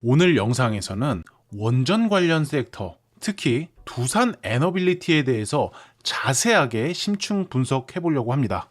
오늘 영상에서는 원전 관련 섹터, 특히 두산 에너빌리티에 대해서 자세하게 심층 분석해 보려고 합니다.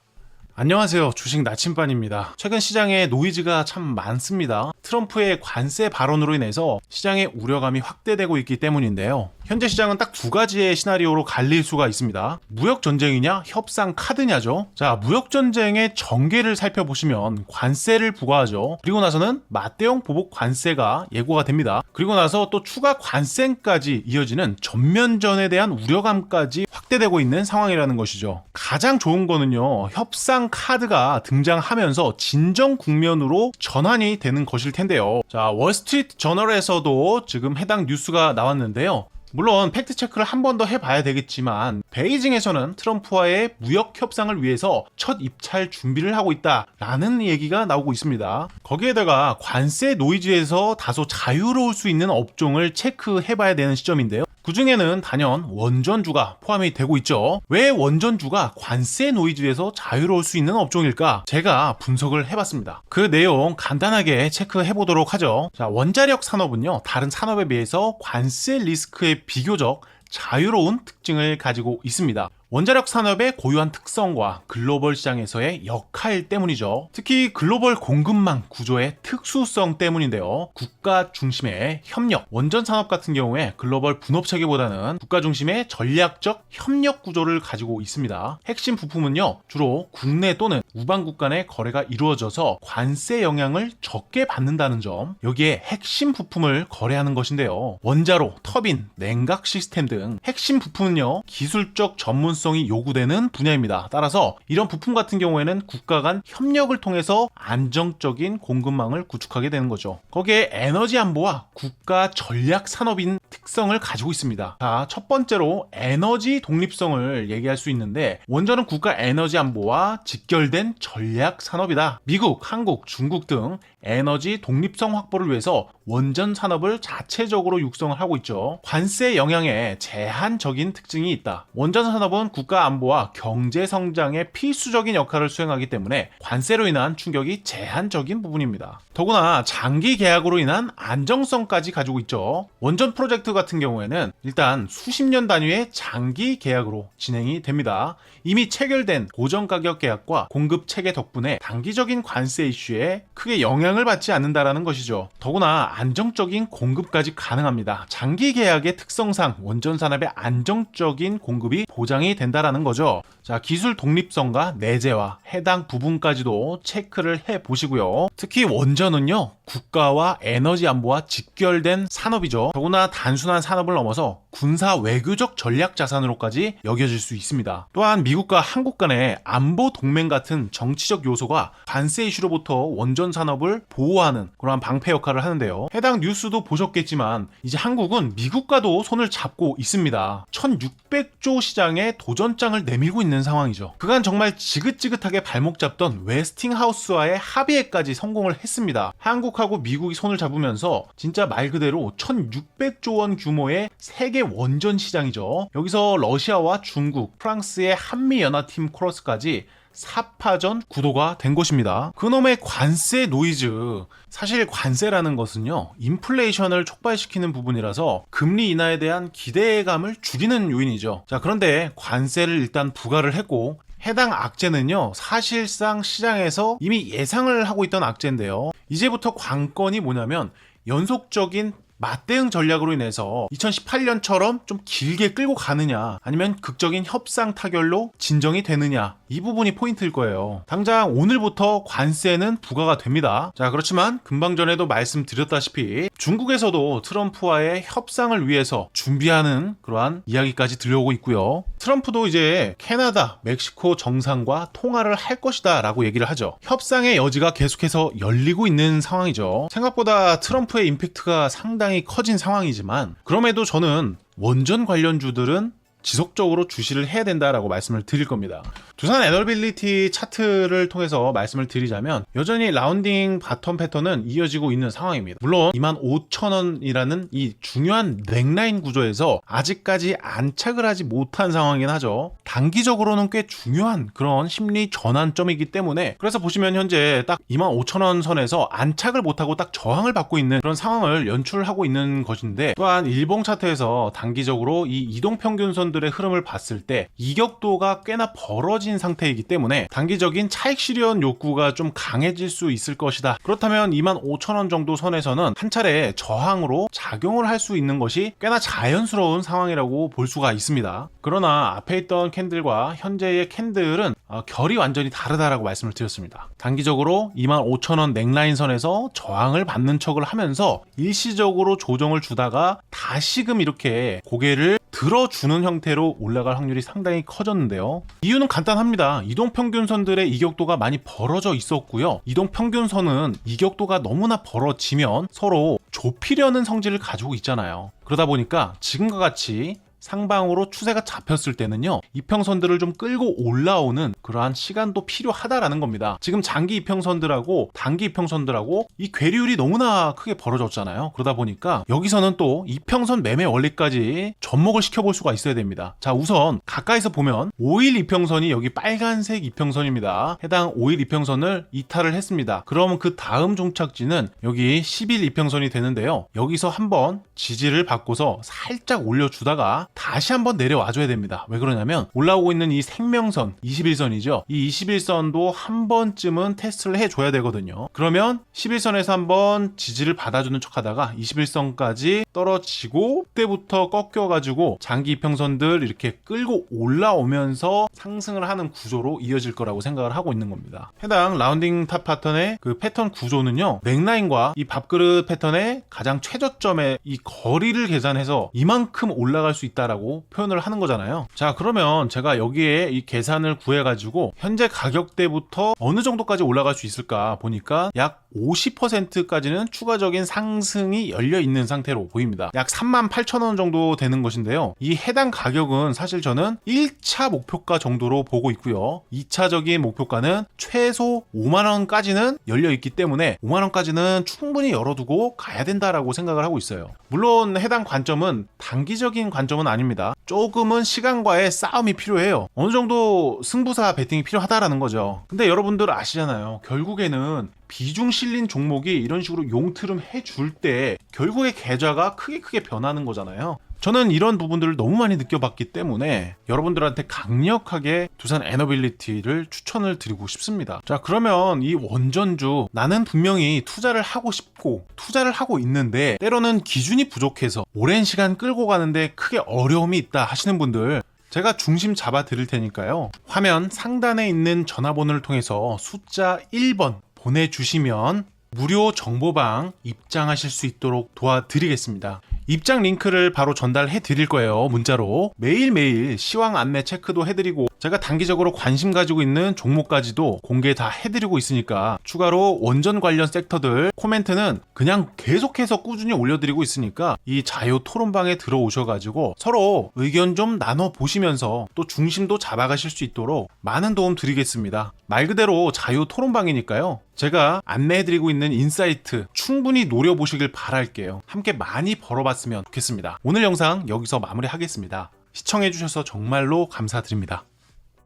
안녕하세요. 주식 나침반입니다. 최근 시장에 노이즈가 참 많습니다. 트럼프의 관세 발언으로 인해서 시장의 우려감이 확대되고 있기 때문인데요. 현재 시장은 딱 두 가지의 시나리오로 갈릴 수가 있습니다. 무역 전쟁이냐, 협상 카드냐죠. 자, 무역 전쟁의 전개를 살펴보시면 관세를 부과하죠. 그리고 나서는 맞대응 보복 관세가 예고가 됩니다. 그리고 나서 또 추가 관세까지 이어지는 전면전에 대한 우려감까지 확대되고 있는 상황이라는 것이죠. 가장 좋은 거는요, 협상 카드가 등장하면서 진정 국면으로 전환이 되는 것일 텐데요. 자, 월스트리트 저널에서도 지금 해당 뉴스가 나왔는데요. 물론 팩트 체크를 한 번 더 해봐야 되겠지만 베이징에서는 트럼프와의 무역 협상을 위해서 첫 입찰 준비를 하고 있다라는 얘기가 나오고 있습니다. 거기에다가 관세 노이즈에서 다소 자유로울 수 있는 업종을 체크해봐야 되는 시점인데요. 그 중에는 단연 원전주가 포함이 되고 있죠. 왜 원전주가 관세 노이즈에서 자유로울 수 있는 업종일까? 제가 분석을 해봤습니다. 그 내용 간단하게 체크해 보도록 하죠. 자, 원자력 산업은요, 다른 산업에 비해서 관세 리스크에 비교적 자유로운 특 징을 가지고 있습니다. 원자력 산업의 고유한 특성과 글로벌 시장에서의 역할 때문이죠. 특히 글로벌 공급망 구조의 특수성 때문인데요. 국가 중심의 협력, 원전 산업 같은 경우에 글로벌 분업 체계보다는 국가 중심의 전략적 협력 구조를 가지고 있습니다. 핵심 부품은요, 주로 국내 또는 우방 국가 내 거래가 이루어져서 관세 영향을 적게 받는다는 점, 여기에 핵심 부품을 거래하는 것인데요. 원자로, 터빈, 냉각 시스템 등 핵심 부품은 요, 기술적 전문 성이 요구되는 분야입니다. 따라서 이런 부품 같은 경우에는 국가 간 협력을 통해서 안정적인 공급망을 구축하게 되는 거죠. 거기에 에너지 안보와 국가 전략 산업인 특성을 가지고 있습니다. 자, 첫 번째로 에너지 독립성을 얘기할 수 있는데 원전은 국가 에너지 안보와 직결된 전략 산업이다. 미국, 한국, 중국 등 에너지 독립성 확보를 위해서 원전 산업을 자체적으로 육성을 하고 있죠. 관세 영향에 제한적인 특징이 있다. 원전 산업은 국가 안보와 경제 성장에 필수적인 역할을 수행하기 때문에 관세로 인한 충격이 제한적인 부분입니다. 더구나 장기 계약으로 인한 안정성까지 가지고 있죠. 원전 프로젝트 같은 경우에는 일단 수십 년 단위의 장기 계약으로 진행이 됩니다. 이미 체결된 고정 가격 계약과 공급 체계 덕분에 단기적인 관세 이슈에 크게 영향을 받지 않는다라는 것이죠. 더구나 안정적인 공급까지 가능합니다. 장기 계약의 특성상 원전 산업의 안정적인 공급이 보장이 된다라는 거죠. 자, 기술 독립성과 내재와 해당 부분까지도 체크를 해 보시고요. 특히 원전은요, 국가와 에너지 안보와 직결된 산업이죠. 더구나 단순한 산업을 넘어서 군사 외교적 전략 자산으로까지 여겨질 수 있습니다. 또한 미국과 한국 간의 안보 동맹 같은 정치적 요소가 관세 이슈로부터 원전 산업을 보호하는 그러한 방패 역할을 하는데요. 해당 뉴스도 보셨겠지만 이제 한국은 미국과도 손을 잡고 있습니다. 1600조 시장에 도전장을 내밀고 있는 상황이죠. 그간 정말 지긋지긋하게 발목 잡던 웨스팅하우스와의 합의에까지 성공을 했습니다. 한국하고 미국이 손을 잡으면서 진짜 말 그대로 1600조 원 규모의 세계 원전 시장이죠. 여기서 러시아와 중국, 프랑스의 한미연합팀 코러스까지 4파전 구도가 된 것입니다. 그놈의 관세 노이즈. 사실 관세라는 것은요, 인플레이션을 촉발시키는 부분이라서 금리 인하에 대한 기대감을 죽이는 요인이죠. 자, 그런데 관세를 일단 부과를 했고, 해당 악재는요, 사실상 시장에서 이미 예상을 하고 있던 악재인데요. 이제부터 관건이 뭐냐면, 연속적인 맞대응 전략으로 인해서 2018년처럼 좀 길게 끌고 가느냐 아니면 극적인 협상 타결로 진정이 되느냐 이 부분이 포인트일 거예요. 당장 오늘부터 관세는 부과가 됩니다. 자 그렇지만 금방 전에도 말씀드렸다시피 중국에서도 트럼프와의 협상을 위해서 준비하는 그러한 이야기까지 들려오고 있고요. 트럼프도 이제 캐나다, 멕시코 정상과 통화를 할 것이다 라고 얘기를 하죠. 협상의 여지가 계속해서 열리고 있는 상황이죠. 생각보다 트럼프의 임팩트가 상당히 커진 상황이지만 그럼에도 저는 원전 관련주들은 지속적으로 주시를 해야 된다라고 말씀을 드릴 겁니다. 두산 에너빌리티 차트를 통해서 말씀을 드리자면 여전히 라운딩 바텀 패턴은 이어지고 있는 상황입니다. 물론 25,000원이라는 이 중요한 넥라인 구조에서 아직까지 안착을 하지 못한 상황이긴 하죠. 단기적으로는 꽤 중요한 그런 심리 전환점이기 때문에 그래서 보시면 현재 딱 25,000원 선에서 안착을 못하고 딱 저항을 받고 있는 그런 상황을 연출하고 있는 것인데 또한 일봉 차트에서 단기적으로 이 이동 평균선 들의 흐름을 봤을 때 이격도가 꽤나 벌어진 상태이기 때문에 단기적인 차익 실현 욕구가 좀 강해질 수 있을 것이다. 그렇다면 25,000원 정도 선에서는 한 차례 저항으로 작용을 할 수 있는 것이 꽤나 자연스러운 상황이라고 볼 수가 있습니다. 그러나 앞에 있던 캔들과 현재의 캔들은 어, 결이 완전히 다르다라고 말씀을 드렸습니다. 단기적으로 25,000원 넥라인 선에서 저항을 받는 척을 하면서 일시적으로 조정을 주다가 다시금 이렇게 고개를 들어주는 형태로 올라갈 확률이 상당히 커졌는데요. 이유는 간단합니다. 이동 평균선들의 이격도가 많이 벌어져 있었고요. 이동 평균선은 이격도가 너무나 벌어지면 서로 좁히려는 성질을 가지고 있잖아요. 그러다 보니까 지금과 같이 상방으로 추세가 잡혔을 때는요 이평선들을 좀 끌고 올라오는 그러한 시간도 필요하다라는 겁니다. 지금 장기 이평선들하고 단기 이평선들하고 이 괴리율이 너무나 크게 벌어졌잖아요. 그러다 보니까 여기서는 또 이평선 매매 원리까지 접목을 시켜볼 수가 있어야 됩니다. 자 우선 가까이서 보면 5일 이평선이 여기 빨간색 이평선입니다. 해당 5일 이평선을 이탈을 했습니다. 그러면 그 다음 종착지는 여기 10일 이평선이 되는데요. 여기서 한번 지지를 받고서 살짝 올려주다가 다시 한번 내려와 줘야 됩니다. 왜 그러냐면 올라오고 있는 이 생명선 21선이죠. 이 21선도 한 번쯤은 테스트를 해줘야 되거든요. 그러면 11선에서 한번 지지를 받아주는 척하다가 21선까지 떨어지고 그때부터 꺾여가지고 장기 이평선들 이렇게 끌고 올라오면서 상승을 하는 구조로 이어질 거라고 생각을 하고 있는 겁니다. 해당 라운딩 탑 패턴의 그 패턴 구조는요. 넥라인과 이 밥그릇 패턴의 가장 최저점의 이 거리를 계산해서 이만큼 올라갈 수 있다 라고 표현을 하는 거잖아요. 자, 그러면 제가 여기에 이 계산을 구해가지고 현재 가격대부터 어느 정도까지 올라갈 수 있을까 보니까 약 50%까지는 추가적인 상승이 열려 있는 상태로 보입니다. 약 3만 8천 원 정도 되는 것인데요. 이 해당 가격은 사실 저는 1차 목표가 정도로 보고 있고요. 2차적인 목표가는 최소 5만 원까지는 열려 있기 때문에 5만 원까지는 충분히 열어두고 가야 된다라고 생각을 하고 있어요. 물론 해당 관점은 단기적인 관점은 아닙니다. 조금은 시간과의 싸움이 필요해요. 어느 정도 승부사 배팅이 필요하다라는 거죠. 근데 여러분들 아시잖아요. 결국에는 비중 실린 종목이 이런 식으로 용트름 해줄 때 결국에 계좌가 크게 크게 변하는 거잖아요. 저는 이런 부분들을 너무 많이 느껴봤기 때문에 여러분들한테 강력하게 두산 에너빌리티를 추천을 드리고 싶습니다. 자, 그러면 이 원전주 나는 분명히 투자를 하고 싶고 투자를 하고 있는데 때로는 기준이 부족해서 오랜 시간 끌고 가는데 크게 어려움이 있다 하시는 분들 제가 중심 잡아 드릴 테니까요. 화면 상단에 있는 전화번호를 통해서 숫자 1번 보내주시면 무료 정보방 입장하실 수 있도록 도와드리겠습니다. 입장 링크를 바로 전달해 드릴 거예요. 문자로. 매일매일 시황 안내 체크도 해드리고 제가 단기적으로 관심 가지고 있는 종목까지도 공개 다 해드리고 있으니까 추가로 원전 관련 섹터들 코멘트는 그냥 계속해서 꾸준히 올려드리고 있으니까 이 자유 토론방에 들어오셔가지고 서로 의견 좀 나눠 보시면서 또 중심도 잡아가실 수 있도록 많은 도움 드리겠습니다. 말 그대로 자유 토론방이니까요. 제가 안내해드리고 있는 인사이트 충분히 노려보시길 바랄게요. 함께 많이 벌어봤으면 좋겠습니다. 오늘 영상 여기서 마무리하겠습니다. 시청해주셔서 정말로 감사드립니다.